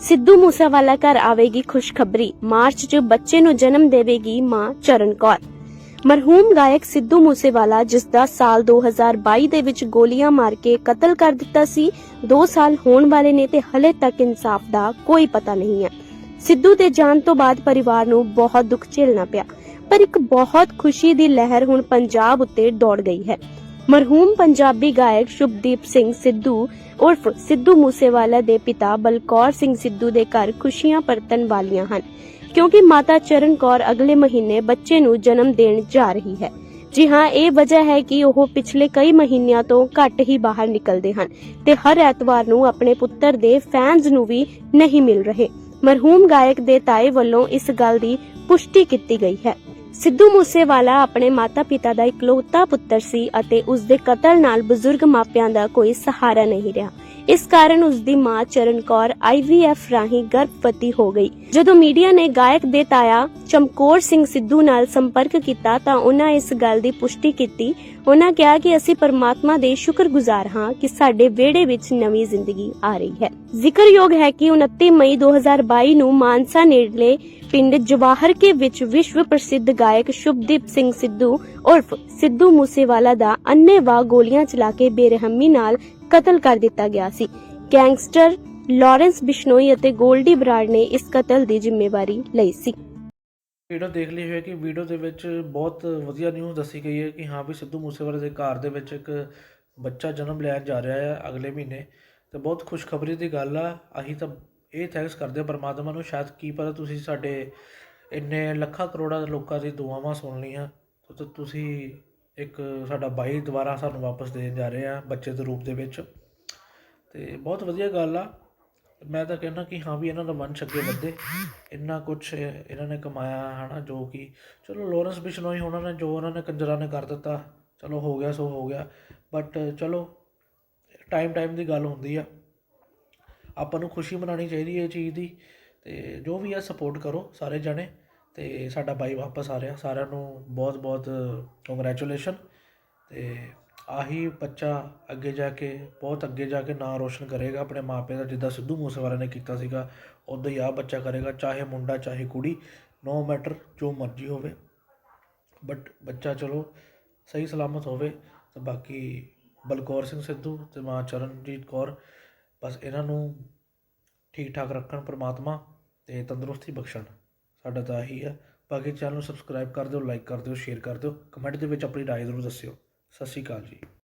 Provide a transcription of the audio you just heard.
ਸਿੱਧੂ ਮੂਸੇਵਾਲਾ ਘਰ ਆਵੇਗੀ ਖੁਸ਼ਖਬਰੀ। ਮਾਰਚ 'ਚ ਬੱਚੇ ਨੂੰ ਜਨਮ ਦੇਵੇਗੀ ਮਾਂ ਚਰਨ ਕੌਰ। ਮਰਹੂਮ ਗਾਇਕ ਸਿੱਧੂ ਮੂਸੇਵਾਲਾ, ਜਿਸ ਦਾ ਸਾਲ 2022 ਦੇ ਵਿੱਚ ਗੋਲੀਆਂ ਮਾਰ ਕੇ ਕਤਲ ਕਰ ਦਿੱਤਾ ਸੀ 2 ਸਾਲ ਹੋਣ ਵਾਲੇ ਨੇ ਤੇ ਹਲੇ ਤੱਕ ਇਨਸਾਫ ਦਾ ਕੋਈ ਪਤਾ ਨਹੀਂ ਹੈ। ਸਿੱਧੂ ਦੇ ਜਾਣ ਤੋਂ ਬਾਅਦ ਪਰਿਵਾਰ ਨੂੰ ਬਹੁਤ ਦੁੱਖ ਝੇਲਣਾ ਪਿਆ, ਪਰ ਇੱਕ ਬਹੁਤ ਖੁਸ਼ੀ ਦੀ ਲਹਿਰ ਹੁਣ ਪੰਜਾਬ ਉੱਤੇ ਦੌੜ ਗਈ ਹੈ। ਮਰਹੂਮ ਪੰਜਾਬੀ ਗਾਇਕ ਸ਼ੁਭਦੀਪ ਸਿੰਘ ਸਿੱਧੂ ਉਰਫ ਸਿੱਧੂ ਮੂਸੇਵਾਲਾ ਦੇ ਪਿਤਾ ਬਲਕੌਰ ਸਿੰਘ ਸਿੱਧੂ ਦੇ ਘਰ ਖੁਸ਼ੀਆਂ ਪਰਤਣ ਵਾਲੀਆਂ ਹਨ, ਕਿਉਂਕਿ ਮਾਤਾ ਚਰਨ ਕੌਰ ਅਗਲੇ ਮਹੀਨੇ ਬੱਚੇ ਨੂੰ ਜਨਮ ਦੇਣ ਜਾ ਰਹੀ ਹੈ। ਜੀ ਹਾਂ, ਇਹ ਵਜ੍ਹਾ ਹੈ ਕਿ ਉਹ ਪਿਛਲੇ ਕਈ ਮਹੀਨਿਆਂ ਤੋਂ ਘੱਟ ਹੀ ਬਾਹਰ ਨਿਕਲਦੇ ਹਨ ਤੇ ਹਰ ਐਤਵਾਰ ਨੂੰ ਆਪਣੇ ਪੁੱਤਰ ਦੇ ਫੈਨਸ ਨੂੰ ਵੀ ਨਹੀਂ ਮਿਲ ਰਹੇ। ਮਰਹੂਮ ਗਾਇਕ ਦੇ ਤਾਏ ਵੱਲੋਂ ਇਸ ਗੱਲ ਦੀ ਪੁਸ਼ਟੀ ਕੀਤੀ ਗਈ ਹੈ। ਸਿੱਧੂ ਮੂਸੇਵਾਲਾ ਆਪਣੇ ਮਾਤਾ-ਪਿਤਾ ਦਾ ਇਕਲੌਤਾ ਪੁੱਤਰ ਸੀ ਅਤੇ ਉਸ ਦੇ ਕਤਲ ਨਾਲ ਬਜ਼ੁਰਗ ਮਾਪਿਆਂ ਦਾ ਕੋਈ ਸਹਾਰਾ ਨਹੀਂ ਰਿਹਾ। ਇਸ ਕਾਰਨ ਉਸ ਦੀ ਮਾਂ ਚਰਨ ਕੌਰ ਆਈਵੀਐਫ ਰਾਹੀਂ ਗਰਭਵਤੀ ਹੋ ਗਈ। ਜਦੋਂ ਮੀਡੀਆ ਨੇ ਗਾਇਕ ਦੇ ਤਾਇਆ ਚਮਕੌਰ ਸਿੰਘ ਸਿੱਧੂ ਨਾਲ ਸੰਪਰਕ ਕੀਤਾ ਤਾਂ ਉਹਨਾਂ ਇਸ ਗੱਲ ਦੀ ਪੁਸ਼ਟੀ ਕੀਤੀ। ਉਹਨਾਂ ਕਿਹਾ ਕਿ ਅਸੀਂ ਪਰਮਾਤਮਾ ਦੇ ਸ਼ੁਕਰਗੁਜ਼ਾਰ ਹਾਂ ਕਿ ਸਾਡੇ ਵਿਹੜੇ ਵਿੱਚ ਨਵੀਂ ਜ਼ਿੰਦਗੀ ਆ ਰਹੀ ਹੈ। ਜ਼ਿਕਰਯੋਗ ਹੈ ਕਿ 29 ਮਈ 2022 ਨੂੰ ਮਾਨਸਾ ਨੇੜਲੇ ਪਿੰਡ ਜਵਾਹਰ ਕੇ ਵਿੱਚ ਵਿਸ਼ਵ ਪ੍ਰਸਿੱਧ ਗਾਇਕ ਸ਼ੁਭਦੀਪ ਸਿੰਘ ਸਿੱਧੂ ਉਰਫ ਸਿੱਧੂ ਮੂਸੇਵਾਲਾ ਦਾ ਅੰਨ੍ਹੇਵਾਹ ਗੋਲੀਆਂ ਚਲਾ ਕੇ ਬੇਰਹਿਮੀ ਨਾਲ ਕਤਲ ਕਰ ਦਿੱਤਾ ਗਿਆ ਸੀ। ਗੈਂਗਸਟਰ ਲਾਰੈਂਸ ਬਿਸ਼ਨੋਈ ਅਤੇ ਗੋਲਡੀ ਬਰਾੜ ਨੇ ਇਸ ਕਤਲ ਦੀ ਜ਼ਿੰਮੇਵਾਰੀ ਲਈ ਸੀ। ਵੀਡੀਓ ਦੇਖ ਲਈ ਹੋਵੇਗੀ ਵੀਡੀਓ ਦੇ ਵਿੱਚ ਬਹੁਤ ਵਧੀਆ ਨਿਊਜ਼ ਦੱਸੀ ਗਈ ਹੈ ਕਿ ਹਾਂ ਵੀ ਸਿੱਧੂ ਮੂਸੇਵਾਲੇ ਦੇ ਘਰ ਦੇ ਵਿੱਚ ਇੱਕ ਬੱਚਾ ਜਨਮ ਲੈਣ ਜਾ ਰਿਹਾ ਹੈ ਅਗਲੇ ਮਹੀਨੇ। ਤੇ ਬਹੁਤ ਖੁਸ਼ਖਬਰੀ ਦੀ ਗੱਲ ਆ, ਅਸੀਂ ਤਾਂ ਇਹ ਥੈਂਕਸ ਕਰਦੇ ਹਾਂ ਪਰਮਾਤਮਾ ਨੂੰ। ਸ਼ਾਇਦ ਕੀ ਪਤਾ ਤੁਸੀਂ ਸਾਡੇ ਇੰਨੇ ਲੱਖਾਂ ਕਰੋੜਾਂ ਲੋਕਾਂ ਦੀ ਦੁਆਵਾਂ ਸੁਣ ਲਈਆਂ, ਤੇ ਤੁਸੀਂ ਇੱਕ ਸਾਡਾ ਬਾਈ ਦੁਬਾਰਾ ਸਾਨੂੰ ਵਾਪਸ ਦੇਣ ਜਾ ਰਹੇ ਆ ਬੱਚੇ ਦੇ ਰੂਪ ਦੇ ਵਿੱਚ। ਤੇ ਬਹੁਤ ਵਧੀਆ ਗੱਲ ਆ। ਮੈਂ ਤਾਂ ਕਹਿੰਦਾ ਕਿ ਹਾਂ ਵੀ ਇਹਨਾਂ ਦਾ ਵੰਸ਼ ਅੱਗੇ ਵਧੇ ਇੰਨਾ ਕੁਝ ਇਹਨਾਂ ਨੇ ਕਮਾਇਆ ਹਨਾ, ਜੋ ਕਿ ਚਲੋ ਲਾਰੈਂਸ ਬਿਸ਼ਨੋਈ ਉਹਨਾਂ ਨੇ, ਜੋ ਉਹਨਾਂ ਨੇ ਕੰਜਰਾਂ ਨੇ ਕਰ ਦਿੱਤਾ, ਚਲੋ ਹੋ ਗਿਆ ਸੋ ਹੋ ਗਿਆ ਬਟ ਚਲੋ ਟਾਈਮ ਟਾਈਮ ਦੀ ਗੱਲ ਹੁੰਦੀ ਆ। ਆਪਾਂ ਨੂੰ ਖੁਸ਼ੀ ਮਨਾਉਣੀ ਚਾਹੀਦੀ ਹੈ ਇਹ ਚੀਜ਼ ਦੀ। ਅਤੇ ਜੋ ਵੀ ਆ ਸਪੋਰਟ ਕਰੋ ਸਾਰੇ ਜਣੇ। ਅਤੇ ਸਾਡਾ ਬਾਈ ਵਾਪਸ ਆ ਰਿਹਾ। ਸਾਰਿਆਂ ਨੂੰ ਬਹੁਤ ਬਹੁਤ ਕੰਗ੍ਰੈਚੁਲੇਸ਼ਨ ਅਤੇ ਆਹੀ ਬੱਚਾ ਅੱਗੇ ਜਾ ਕੇ, ਬਹੁਤ ਅੱਗੇ ਜਾ ਕੇ ਨਾਂ ਰੋਸ਼ਨ ਕਰੇਗਾ। ਆਪਣੇ ਮਾਪੇ ਦਾ ਜਿੱਦਾਂ ਸਿੱਧੂ ਮੂਸੇਵਾਲਾ ਨੇ ਕੀਤਾ ਸੀਗਾ ਉਦਾਂ ਹੀ ਆ ਬੱਚਾ ਕਰੇਗਾ, ਚਾਹੇ ਮੁੰਡਾ, ਚਾਹੇ ਕੁੜੀ। ਨੋ ਮੈਟਰ ਜੋ ਮਰਜ਼ੀ ਹੋਵੇ। ਬਟ ਬੱਚਾ ਚਲੋ, ਸਹੀ ਸਲਾਮਤ ਹੋਵੇ। ਤੇ ਬਾਕੀ ਬਲਕੌਰ ਸਿੰਘ ਸਿੱਧੂ ਤੇ ਮਾਂ ਚਰਨਜੀਤ ਕੌਰ। ਬਸ ਇਹਨਾਂ ਨੂੰ ਠੀਕ ਠਾਕ ਰੱਖਣ ਪਰਮਾਤਮਾ ਤੇ ਤੰਦਰੁਸਤੀ ਬਖਸ਼ਣ। ਸਾਡਾ ਤਾਂ ਇਹੀ ਹੈ ਬਾਕੀ ਚੈਨਲ ਨੂੰ ਸਬਸਕ੍ਰਾਈਬ ਕਰ ਦਿਓ ਲਾਈਕ ਕਰ ਦਿਓ ਸ਼ੇਅਰ ਕਰ ਦਿਓ। ਕਮੈਂਟ ਦੇ ਵਿੱਚ ਆਪਣੀ ਰਾਏ ਜ਼ਰੂਰ ਦੱਸਿਓ। ਸਤਿ ਸ਼੍ਰੀ ਅਕਾਲ ਜੀ।